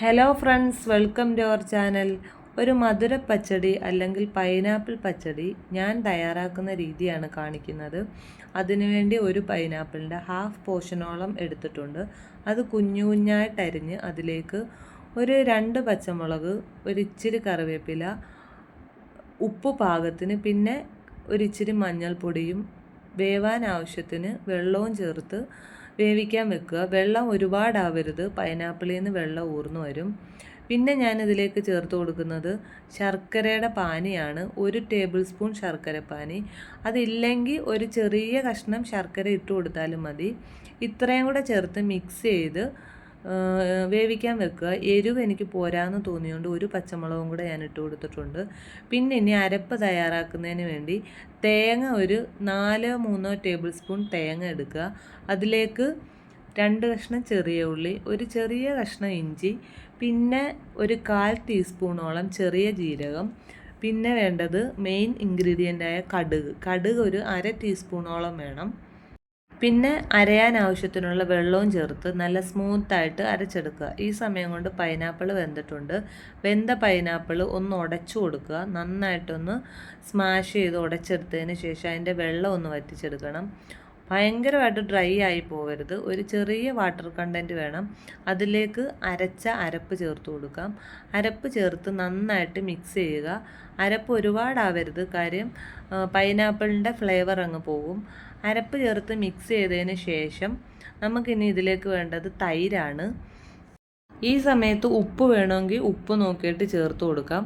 Hello friends welcome to our channel ഒരു മധുര പച്ചടി അല്ലെങ്കിൽ പൈനാപ്പിൾ പച്ചടി ഞാൻ തയ്യാറാക്കുന്ന രീതിയാണ് കാണിക്കുന്നത്. അതിനുവേണ്ടി ഒരു പൈനാപ്പിളിന്റെ ഹാഫ് പോർഷനോളം എടുത്തിട്ടുണ്ട്. അത് കുഞ്ഞു കുഞ്ഞായിട്ട് അരിഞ്ഞ് അതിലേക്ക് ഒരു രണ്ട് പച്ചമുളക് ഒരു ഇച്ചിരി കറിവേപ്പില ഉപ്പ് പാകത്തിന് പിന്നെ ഒരിച്ചിരി മഞ്ഞൾപ്പൊടിയും വേവാൻ ആവശ്യത്തിന് വെള്ളവും ചേർത്ത് വേവിക്കാൻ വെക്കുക. വെള്ളം ഒരുപാടാവരുത്. പൈനാപ്പിളിൽ നിന്ന് വെള്ളം ഊർന്നു വരും. പിന്നെ ഞാൻ ഇതിലേക്ക് ചേർത്ത് കൊടുക്കുന്നത് ശർക്കരയുടെ പാനിയാണ്. ഒരു ടേബിൾ സ്പൂൺ ശർക്കര പാനി അതില്ലെങ്കിൽ ഒരു ചെറിയ കഷ്ണം ശർക്കര ഇട്ട് കൊടുത്താലും മതി. ഇത്രയും കൂടെ ചേർത്ത് മിക്സ് ചെയ്ത് വേവിക്കാൻ വെക്കുക. എരിവ് എനിക്ക് പോരാന്ന് തോന്നിയുകൊണ്ട് ഒരു പച്ചമുളകും കൂടെ ഞാൻ ഇട്ട് കൊടുത്തിട്ടുണ്ട്. പിന്നെ ഇനി അരപ്പ് തയ്യാറാക്കുന്നതിന് വേണ്ടി തേങ്ങ ഒരു നാലോ മൂന്നോ ടേബിൾ സ്പൂൺ തേങ്ങ എടുക്കുക. അതിലേക്ക് രണ്ട് കഷ്ണം ചെറിയ ഉള്ളി ഒരു ചെറിയ കഷ്ണം ഇഞ്ചി പിന്നെ ഒരു കാൽ ടീസ്പൂണോളം ചെറിയ ജീരകം പിന്നെ വേണ്ടത് മെയിൻ ഇൻഗ്രീഡിയന്റായ കടുക്. കടുക് ഒരു അര ടീസ്പൂണോളം വേണം. പിന്നെ അരയാൻ ആവശ്യത്തിനുള്ള വെള്ളവും ചേർത്ത് നല്ല സ്മൂത്തായിട്ട് അരച്ചെടുക്കുക. ഈ സമയം കൊണ്ട് പൈനാപ്പിൾ വെന്തിട്ടുണ്ട്. വെന്ത പൈനാപ്പിൾ ഒന്ന് ഉടച്ചു കൊടുക്കുക. നന്നായിട്ടൊന്ന് സ്മാഷ് ചെയ്ത് ഉടച്ചെടുത്തതിന് ശേഷം അതിന്റെ വെള്ളം ഒന്ന് വറ്റിച്ചെടുക്കണം. ഭയങ്കരമായിട്ട് ഡ്രൈ ആയി പോകരുത് ഒരു ചെറിയ വാട്ടർ കണ്ടന്റ് വേണം. അതിലേക്ക് അരച്ച അരപ്പ് ചേർത്ത് കൊടുക്കാം. അരപ്പ് ചേർത്ത് നന്നായിട്ട് മിക്സ് ചെയ്യുക. അരപ്പ് ഒരുപാടാവരുത്. കാര്യം പൈനാപ്പിളിന്റെ ഫ്ലേവർ അങ്ങ് പോകും. അരപ്പ് ചേർത്ത് മിക്സ് ചെയ്തതിന് ശേഷം നമുക്കിനി ഇതിലേക്ക് വേണ്ടത് തൈരാണ്. ഈ സമയത്ത് ഉപ്പ് വേണമെങ്കിൽ ഉപ്പ് നോക്കിയിട്ട് ചേർത്ത് കൊടുക്കാം.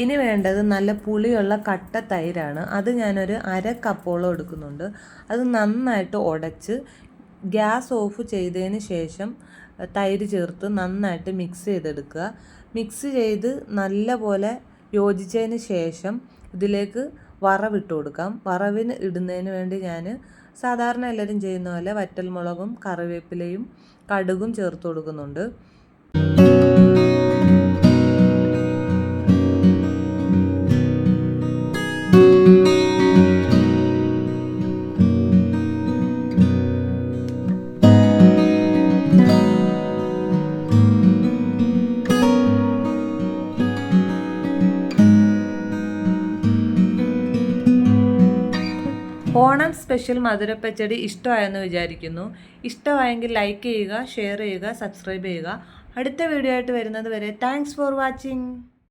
ഇനി വേണ്ടത് നല്ല പുളിയുള്ള കട്ട തൈരാണ്. അത് ഞാനൊരു അര കപ്പോളം എടുക്കുന്നുണ്ട്. അത് നന്നായിട്ട് ഉടച്ച് ഗ്യാസ് ഓഫ് ചെയ്തതിന് ശേഷം തൈര് ചേർത്ത് നന്നായിട്ട് മിക്സ് ചെയ്തെടുക്കുക. മിക്സ് ചെയ്ത് നല്ല പോലെ യോജിച്ചതിന് ശേഷം ഇതിലേക്ക് വറവിട്ട് കൊടുക്കാം. വറവിന് ഇടുന്നതിന് വേണ്ടി ഞാൻ സാധാരണ എല്ലാവരും ചെയ്യുന്ന പോലെ വറ്റൽമുളകും കറിവേപ്പിലയും കടുകും ചേർത്ത് കൊടുക്കുന്നുണ്ട്. ഓണം സ്പെഷ്യൽ മധുരപ്പച്ചടി ഇഷ്ടമായെന്ന് വിചാരിക്കുന്നു. ഇഷ്ടമായെങ്കിൽ ലൈക്ക് ചെയ്യുക ഷെയർ ചെയ്യുക സബ്സ്ക്രൈബ് ചെയ്യുക. അടുത്ത വീഡിയോ ആയിട്ട് വരുന്നത് വരെ താങ്ക്സ് ഫോർ വാച്ചിങ്